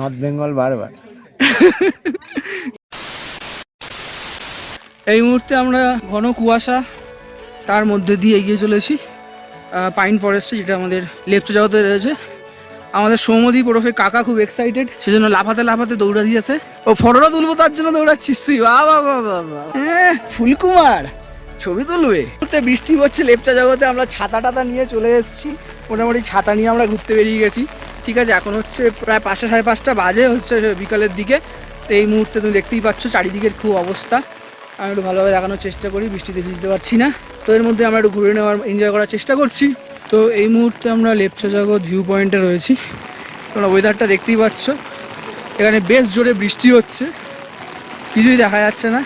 North Bengal বারবার। এই মুহূর্তে আমরা ঘন কুয়াশা, তার মধ্যে দিয়ে এগিয়ে চলেছি। পাইন ফরেস্টে যেটা আমাদের লেফট জগতে রয়েছে। আমাদের সৌমদীপ ওরফে কাকা খুব এক্সাইটেড সেজন্য লাফাতে লাফাতে দৌড়া দিয়েছে ও ফটোটা তুলবো তার জন্য দৌড়াচ্ছিস তুই? বাবা হ্যাঁ ফুলকুমার, ছবি তুলবে। বৃষ্টি হচ্ছে, লেপচা জগতে আমরা ছাতা টাতা নিয়ে চলে এসেছি। মোটামুটি ছাতা নিয়ে আমরা ঘুরতে বেরিয়ে গেছি। ঠিক আছে, এখন হচ্ছে প্রায় পাঁচটা, সাড়ে পাঁচটা বাজে হচ্ছে বিকালের দিকে। তো এই মুহূর্তে তুমি দেখতেই পাচ্ছ চারিদিকের খুব অবস্থা। আমি একটু ভালোভাবে দেখানোর চেষ্টা করি, বৃষ্টিতে ভিজতে পারছি না। তো এর মধ্যে আমরা একটু ঘুরে নেওয়ার এনজয় করার চেষ্টা করছি। তো এই মুহূর্তে আমরা লেপচা জগৎ ভিউ পয়েন্টে রয়েছি। তোমরা ওয়েদারটা দেখতেই পাচ্ছ। এখানে বেশ জোরে বৃষ্টি হচ্ছে। কিছুই দেখা যাচ্ছে না।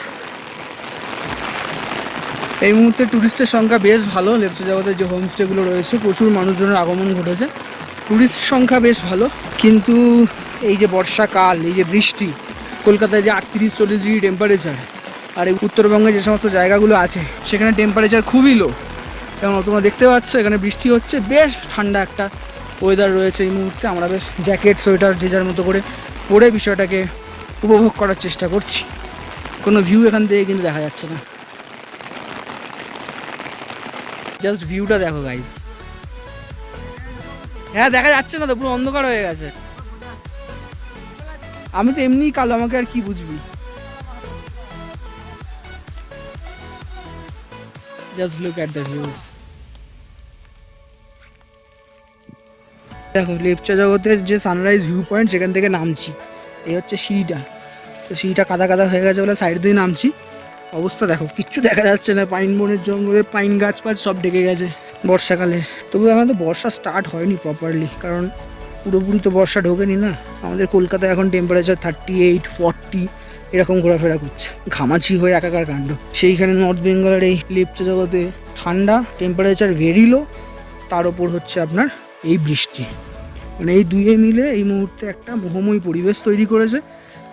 এই মুহূর্তে ট্যুরিস্টের সংখ্যা বেশ ভালো। লেপচা জগতের যে হোমস্টেগুলো রয়েছে, প্রচুর মানুষজনের আগমন ঘটেছে। ট্যুরিস্ট সংখ্যা বেশ ভালো, কিন্তু এই যে বর্ষাকাল, এই যে বৃষ্টি, কলকাতায় যে আটত্রিশ, চল্লিশ ডিগ্রি টেম্পারেচার আর এই উত্তরবঙ্গে যে সমস্ত জায়গাগুলো আছে, সেখানে টেম্পারেচার খুবই লো এবং তোমরা দেখতে পাচ্ছ, এখানে বৃষ্টি হচ্ছে, বেশ ঠান্ডা একটা ওয়েদার রয়েছে এই মুহূর্তে। আমরা বেশ জ্যাকেট সোয়েটার যে যার মতো করে পরে বিষয়টাকে উপভোগ করার চেষ্টা করছি। কোনো ভিউ এখান থেকে কিন্তু দেখা যাচ্ছে না। জাস্ট ভিউটা দেখো গাইজ হ্যাঁ দেখা যাচ্ছে না তো, পুরো অন্ধকার হয়ে গেছে। আমি তো এমনিই কালো, আমাকে আর কি বুঝবি? Just look at the views দেখো, লেপচা জগতের যে সানরাইজ ভিউ পয়েন্ট সেখান থেকে নামছি। এই হচ্ছে সিঁড়িটা। তো সিঁড়িটা কাদা কাদা হয়ে গেছে বলে সাইড দিয়ে নামছি। অবস্থা দেখো, কিচ্ছু দেখা যাচ্ছে না। পাইন বনের জঙ্গলে পাইন গাছ ফাছ সব ডেকে গেছে। বর্ষাকালে। তবু এখন তো বর্ষা স্টার্ট হয়নি প্রপারলি কারণ পুরোপুরি তো বর্ষা ঢোকেনি না। আমাদের কলকাতায় এখন টেম্পারেচার থার্টি এইট ফর্টি এরকম ঘোরাফেরা করছে। ঘামাচি হয়ে একাকার কাণ্ড। সেইখানে নর্থ বেঙ্গলের এই লেপচা জগতে ঠান্ডা টেম্পারেচার ভেরি লো তার ওপর হচ্ছে আপনার এই বৃষ্টি। মানে এই দুয়ে মিলে এই মুহূর্তে একটা মোহময় পরিবেশ তৈরি করেছে।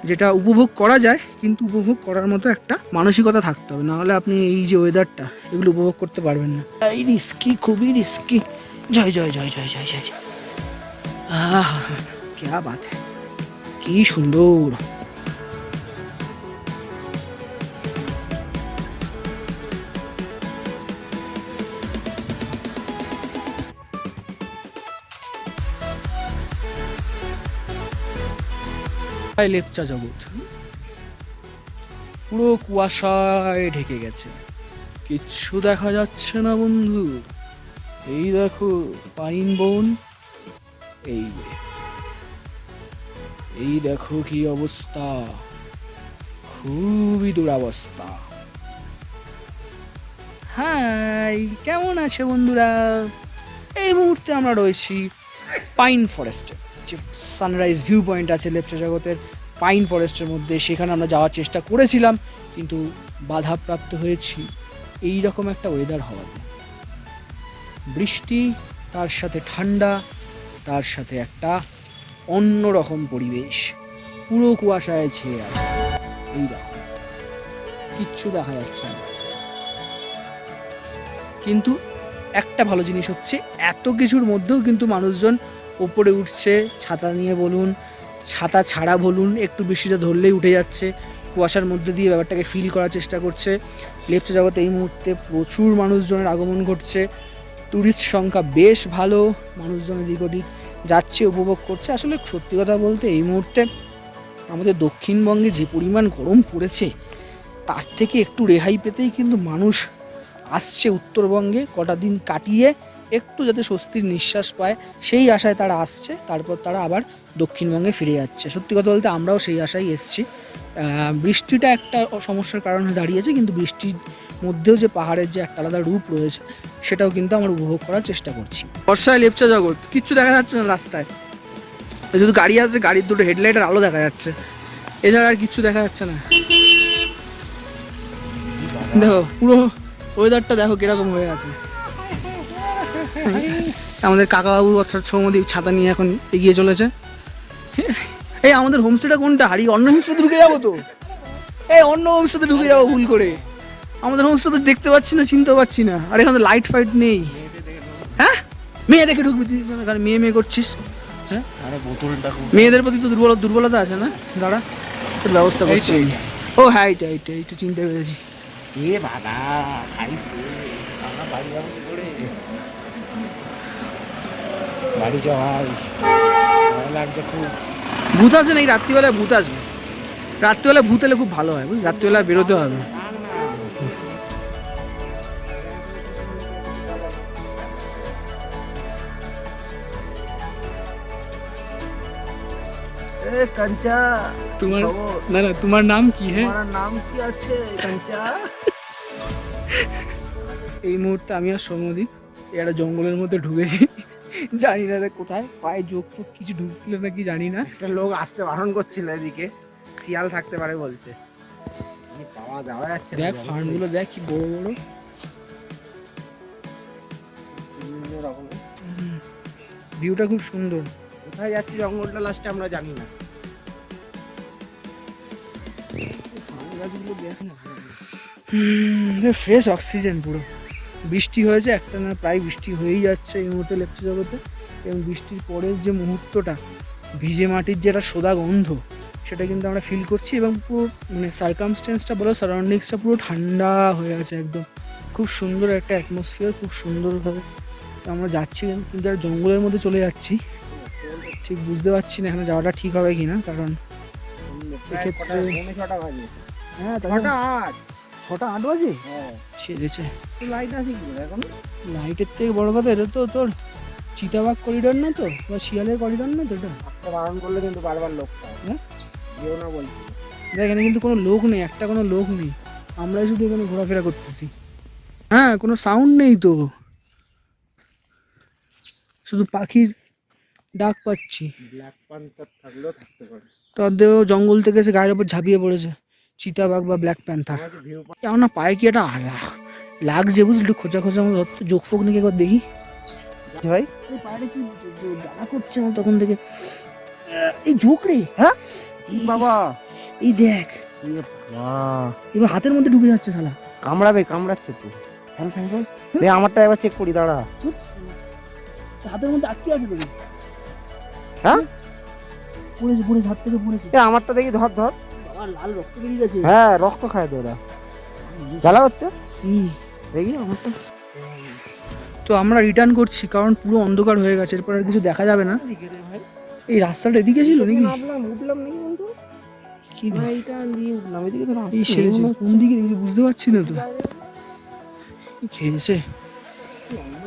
যেটা উপভোগ করা যায় কিন্তু উপভোগ করার মতো একটা মানসিকতা থাকতে হবে। নাহলে আপনি এই যে ওয়েদারটা এগুলো উপভোগ করতে পারবেন না। এই রিস্কি খুবই রিস্কি জয় জয় জয় জয় জয় জয়। আহ ক্যা বাত। কি সুন্দর। লেপচা জগৎ। পুরো কুয়াশায় ঢেকে গেছে। কিচ্ছু দেখা যাচ্ছে না, বন্ধু। এই দেখো, পাইন বন। এই এই দেখো কি অবস্থা। খুবই দুরাবস্থা। হাই, কেমন আছে বন্ধুরা? এই মুহূর্তে আমরা রয়েছি পাইন ফরেস্টে। যে সানরাইজ ভিউ পয়েন্ট আছে লেপচা জগতের পাইন ফরেস্টের মধ্যে, সেখানে আমরা যাওয়ার চেষ্টা করেছিলাম, কিন্তু বাধাপ্রাপ্ত হয়েছি। এই রকম একটা ওয়েদার হওয়াতে বৃষ্টি, তার সাথে ঠান্ডা, তার সাথে একটা অন্য রকম পরিবেশ। পুরো কুয়াশায় ছেয়ে আছে। এই দেখো, কিচ্ছু দেখা যাচ্ছে না। কিন্তু একটা ভালো জিনিস হচ্ছে, এত কিছুর মধ্যেও কিন্তু মানুষজন ওপরে উঠছে, ছাতা নিয়ে বলুন, ছাতা ছাড়া বলুন, একটু বৃষ্টিটা ধরলেই উঠে যাচ্ছে। কুয়াশার মধ্যে দিয়ে ব্যাপারটাকে ফিল করার চেষ্টা করছে। লেপচা জগতে এই মুহূর্তে প্রচুর মানুষজনের আগমন ঘটছে। ট্যুরিস্ট সংখ্যা বেশ ভালো মানুষজন এদিক ওদিক যাচ্ছে, উপভোগ করছে। আসলে সত্যি কথা বলতে এই মুহূর্তে আমাদের দক্ষিণবঙ্গে যে পরিমাণ গরম পড়েছে, তার থেকে একটু রেহাই পেতেই কিন্তু মানুষ আসছে উত্তরবঙ্গে। কটা দিন কাটিয়ে একটু যাতে স্বস্তির নিঃশ্বাস পায়, সেই আশায় তারা আসছে, তারপর তারা আবার দক্ষিণবঙ্গে ফিরে যাচ্ছে। সত্যি কথা বলতে আমরাও সেই আশায় এসছি। বৃষ্টিটা একটা সমস্যার কারণ হয়ে দাঁড়িয়েছে, কিন্তু বৃষ্টির মধ্যেও যে পাহাড়ের যে একটা আলাদা রূপ রয়েছে, সেটাও কিন্তু আমরা উপভোগ করার চেষ্টা করছি। বর্ষায় লেপচা জগৎ, কিচ্ছু দেখা যাচ্ছে না রাস্তায়। শুধু গাড়ি আছে, গাড়ির দুটো হেডলাইটের আলো দেখা যাচ্ছে। এছাড়া আর কিচ্ছু দেখা যাচ্ছে না। দেখো, পুরো ওয়েদারটা দেখো কীরকম হয়ে আছে। আমাদের কাকাবাবু অর্থাৎ সৌমদীপ ছাতা নিয়ে এখন এগিয়ে চলেছে। এই আমাদের হোমস্টেটা কোনটা? হারি অন্য হোমস্টেতে ঢুকে যাব তো। এই অন্য হোমস্টেতে ঢুকে যাব ভুল করে। আমাদের হোমস্টে তো দেখতে পাচ্ছি না চিনতে পারছি না। আর এখানে লাইট ফাইট নেই। হ্যাঁ? মেয়ে দেখে ঢুকবি তুই এখানে মেয়ে মেয়ে করছিস। হ্যাঁ? মেয়েদের প্রতি তো দুর্বল দুর্বলতা আছে না? দাঁড়া তোর ব্যবস্থা করছি। ও হ্যাঁ এইটা এইটা এইটা চিনতে পেরেছি। এ বাবা আমরা বাড়ি বাড়ি ভূত আছে নাকি? রাত্রিবেলায় ভূত আসবে। রাত্রিবেলা ভূত এলে খুব ভালো হয় বুঝলি? রাত্রিবেলা বেরোতে হবে। কাঞ্চা তোমার না না তোমার নাম কি হ্যাঁ? নাম কি আছে কাঞ্চা? এই মুহূর্তে আমি আর সৌম্যদীপ এটা জঙ্গলের মধ্যে ঢুকেছি। জানি না রে কোথায় পায়ে যোগ ফোগ কিছু ঢুকলো নাকি জানি না। একটা লোক আসতে বারণ করছিল এদিকে শিয়াল থাকতে পারে বলছে পাওয়া যাওয়া যাচ্ছে দেখ। ফার্মগুলো দেখ কি বড় বড়। বিভিন্ন রকমের। ভিউটা খুব সুন্দর। কোথায় যাচ্ছি জঙ্গলটা লাস্টে আমরা জানি না। ফ্রেশ অক্সিজেন পুরো। বৃষ্টি হয়েছে একটা না প্রায় বৃষ্টি হয়েই যাচ্ছে এই মুহূর্তে লেপচা জগতে। এবং বৃষ্টির পরের যে মুহূর্তটা ভিজে মাটির যেটা সোদা গন্ধ সেটা কিন্তু আমরা ফিল করছি এবং পুরো মানে সার্কামস্টেন্সটা বলো সারাউন্ডিংসটা পুরো ঠান্ডা হয়ে আছে একদম। খুব সুন্দর একটা অ্যাটমসফিয়ার খুব সুন্দরভাবে আমরা যাচ্ছি কিন্তু আর জঙ্গলের মধ্যে চলে যাচ্ছি। ঠিক বুঝতে পারছি না এখানে যাওয়াটা ঠিক হবে কি না কারণ এক্ষেত্রে- হ্যাঁ ছটা আট বাজে? সেজেছে লাইট আছে কি এখন? লাইটের থেকে বড় কথা এটা তো তোর চিতাবাগ করিডোর না তো? বা শিয়ালের করিডোর না তো এটা? বারণ করলে কিন্তু বারবার লোক হ্যাঁ? যেও না বলছি। দেখ এখানে কিন্তু কোনো লোক নেই একটা কোনো লোক নেই। আমরাই শুধু এখানে ঘোরাফেরা করতেছি। হ্যাঁ কোনো সাউন্ড নেই তো। শুধু পাখির ডাক পাচ্ছি। ব্ল্যাক পান্থার থাকলেও থাকতে পারে। তাদেরও জঙ্গল থেকে এসে গায়ের ওপর ঝাঁপিয়ে পড়েছে। চিতাবাঘ বা ব্ল্যাক প্যান্থার আমার না পায়ে কি একটা আলা লাগছে বুঝলি একটু খোঁজা খোঁজা মতো যোগ ফোক নাকি একবার দেখি। ভাই। পায়রা কি করছে না তখন থেকে? এই ঝোঁক রে হ্যাঁ? বাবা? এই দেখ। এবার হাতের মধ্যে ঢুকে যাচ্ছে শালা। কামড়াবে কামড়াচ্ছে তো। ফ্যান ফ্যান ফ্যান আমারটা একবার চেক করি দাঁড়া। হাতের মধ্যে আটকে আছে তো হ্যাঁ? পড়েছে পড়েছে হাত থেকে পড়েছে। আমারটা দেখি ধর ধর। লাল রক্ত বেরিয়ে গেছে। হ্যাঁ রক্ত খায় তো ওরা। জ্বালা হচ্ছে? দেখি তো আমরা রিটার্ন করছি কারণ পুরো অন্ধকার হয়ে গেছে এরপর আর কিছু দেখা যাবে না। এই রাস্তাটা এদিকে ছিল নাকি? উঠলাম নাকি বলতো? কি না দিয়ে উঠলাম এদিকে তো রাস্তা। কোন দিকে দেখছি বুঝতে পারছি না তো। খেয়েছে।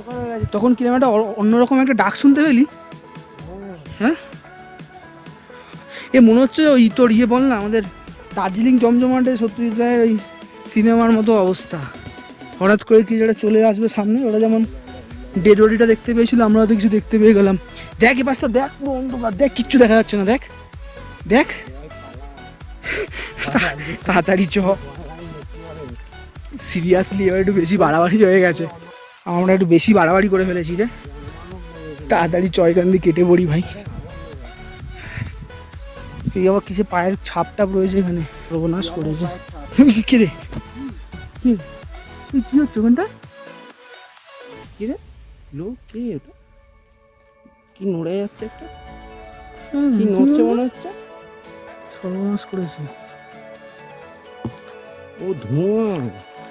হয়ে। তখন কীরকম একটা অন্যরকম একটা ডাক শুনতে পেলি? হ্যাঁ? এ মনে হচ্ছে ওই তোর ইয়ে বল না আমাদের দার্জিলিং জমজমাটে সত্যজিৎ রায়ের ওই সিনেমার মতো অবস্থা। হঠাৎ করে কি যেটা চলে আসবে সামনে, ওরা যেমন ডেড বডিটা দেখতে পেয়েছিল, আমরা তো কিছু দেখতে পেয়ে গেলাম। দেখ, এ পাশটা দেখ অন্ধকার দেখ, কিচ্ছু দেখা যাচ্ছে না, দেখ। দেখ। তাড়াতাড়ি চ। সিরিয়াসলি এবার একটু বেশি বাড়াবাড়ি হয়ে গেছে। আমরা একটু বেশি বাড়াবাড়ি করে ফেলেছি রে। তাড়াতাড়ি চয়কান্দি কেটে পড়ি, ভাই। এই আবার কিসে পায়ের ছাপ টাপ রয়েছে এখানে। সর্বনাশ করেছে। কি রে? কি কি হচ্ছে ওখানটা কি রে? লোক কে ওটা কি নড়ে যাচ্ছে একটা? কি নড়ছে মনে হচ্ছে? সর্বনাশ করেছে। ও ধোঁয়া।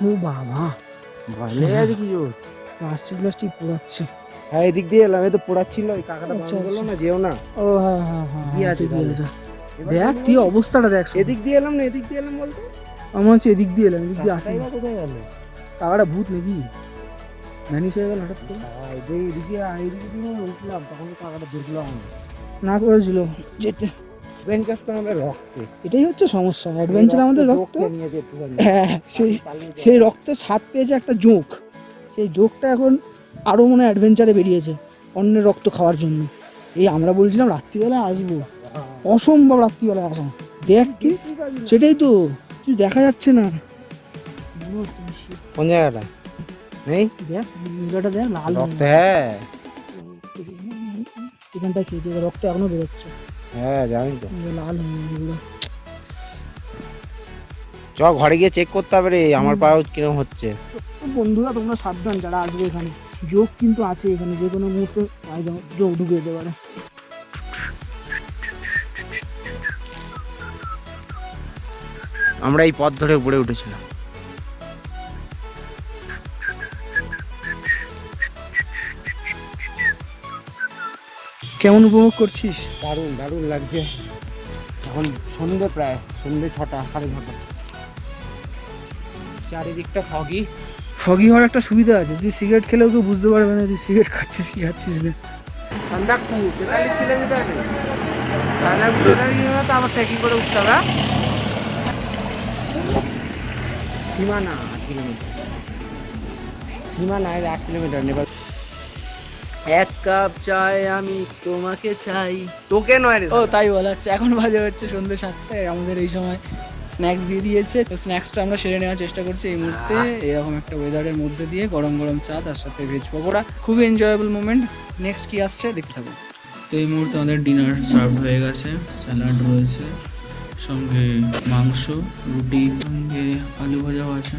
ও বাবা। ভালো আছে কি জোর? প্লাস্টিক প্লাস্টিক পোড়াচ্ছে। হ্যাঁ এদিক দিয়ে এলাম এই তো পড়াচ্ছিল ওই কাকাটা আচ্ছা, করল আচ্ছা। না যেও না। ও হ্যাঁ হ্যাঁ হ্যাঁ কি আছে তাহলে? আছে। দেখ কি অবস্থাটা দেখ এদিক দিয়ে এলাম না এদিক দিয়ে এলাম বলতো? আমার হচ্ছে এদিক দিয়ে এলাম এদিক দিয়ে আসি কোথায় গেল? কাকাটা ভূত নাকি? ম্যানিস হয়ে গেল হঠাৎ করে। এদিকে এদিকে উঠলাম তখন কাকাটা দেখলাম না করেছিল। যেতে বেঞ্চার তো আমাদের রক্তে। এটাই হচ্ছে সমস্যা অ্যাডভেঞ্চার আমাদের রক্ত। রক্তে হ্যাঁ সেই সেই রক্তের স্বাদ পেয়েছে একটা জোঁক। সেই জোঁকটা এখন আরও মনে হয় অ্যাডভেঞ্চারে বেরিয়েছে অন্যের রক্ত খাওয়ার জন্য। এই আমরা বলছিলাম রাত্রিবেলা আসব। অসম্ভব রাত্রিবেলা আসা। দেখ কি সেটাই তো কিছু দেখা যাচ্ছে না। কোন জায়গাটা? নেই? দেখ জায়গাটা দেখ লাল রক্ত হ্যাঁ। এখানটা খেয়েছে রক্ত এখনও বেরোচ্ছে। হ্যাঁ জানি তো। লাল হয়ে চ ঘরে গিয়ে চেক করতে হবে রে আমার কীরকম হচ্ছে। বন্ধুরা তোমরা সাবধান যারা আসবে এখানে। যোগ কিন্তু আছে এখানে যে কোনো মুহূর্তে যোগ ঢুকে যেতে পারে। আমরা এই পথ ধরে উপরে উঠেছিলাম। কেমন উপভোগ করছিস? দারুণ দারুণ লাগছে। এখন সন্ধে প্রায় সন্ধে ছটা সাড়ে ছটা। চারিদিকটা ফগি ফগি হওয়ার একটা সুবিধা আছে তুই সিগারেট খেলেও কেউ বুঝতে পারবে না তুই সিগারেট খাচ্ছিস কি খাচ্ছিস না। সন্দাকপু তেতাল্লিশ কিলোমিটার। তেতাল্লিশ কিলোমিটার তো আবার ট্রেকিং করে উঠতে হবে হ্যাঁ? সীমানা আট কিলোমিটার। সীমানা আট কিলোমিটার নেবার এক কাপ চাই আমি তোমাকে চাই। তোকে নয় রে ও তাই বলা হচ্ছে। এখন বাজে হচ্ছে সন্ধ্যে সাতটায়। আমাদের এই সময় স্ন্যাক্স দিয়ে দিয়েছে। তো স্ন্যাক্সটা আমরা সেরে নেওয়ার চেষ্টা করছি এই মুহূর্তে। এরকম একটা ওয়েদারের মধ্যে দিয়ে গরম গরম চা তার সাথে ভেজ পকোড়া। খুবই এনজয়েবল মোমেন্ট নেক্সট কি আসছে? দেখতে থাকুন তো এই মুহূর্তে আমাদের ডিনার সার্ভ হয়ে গেছে। স্যালাড রয়েছে। সঙ্গে মাংস রুটি সঙ্গে আলু ভাজাও আছে।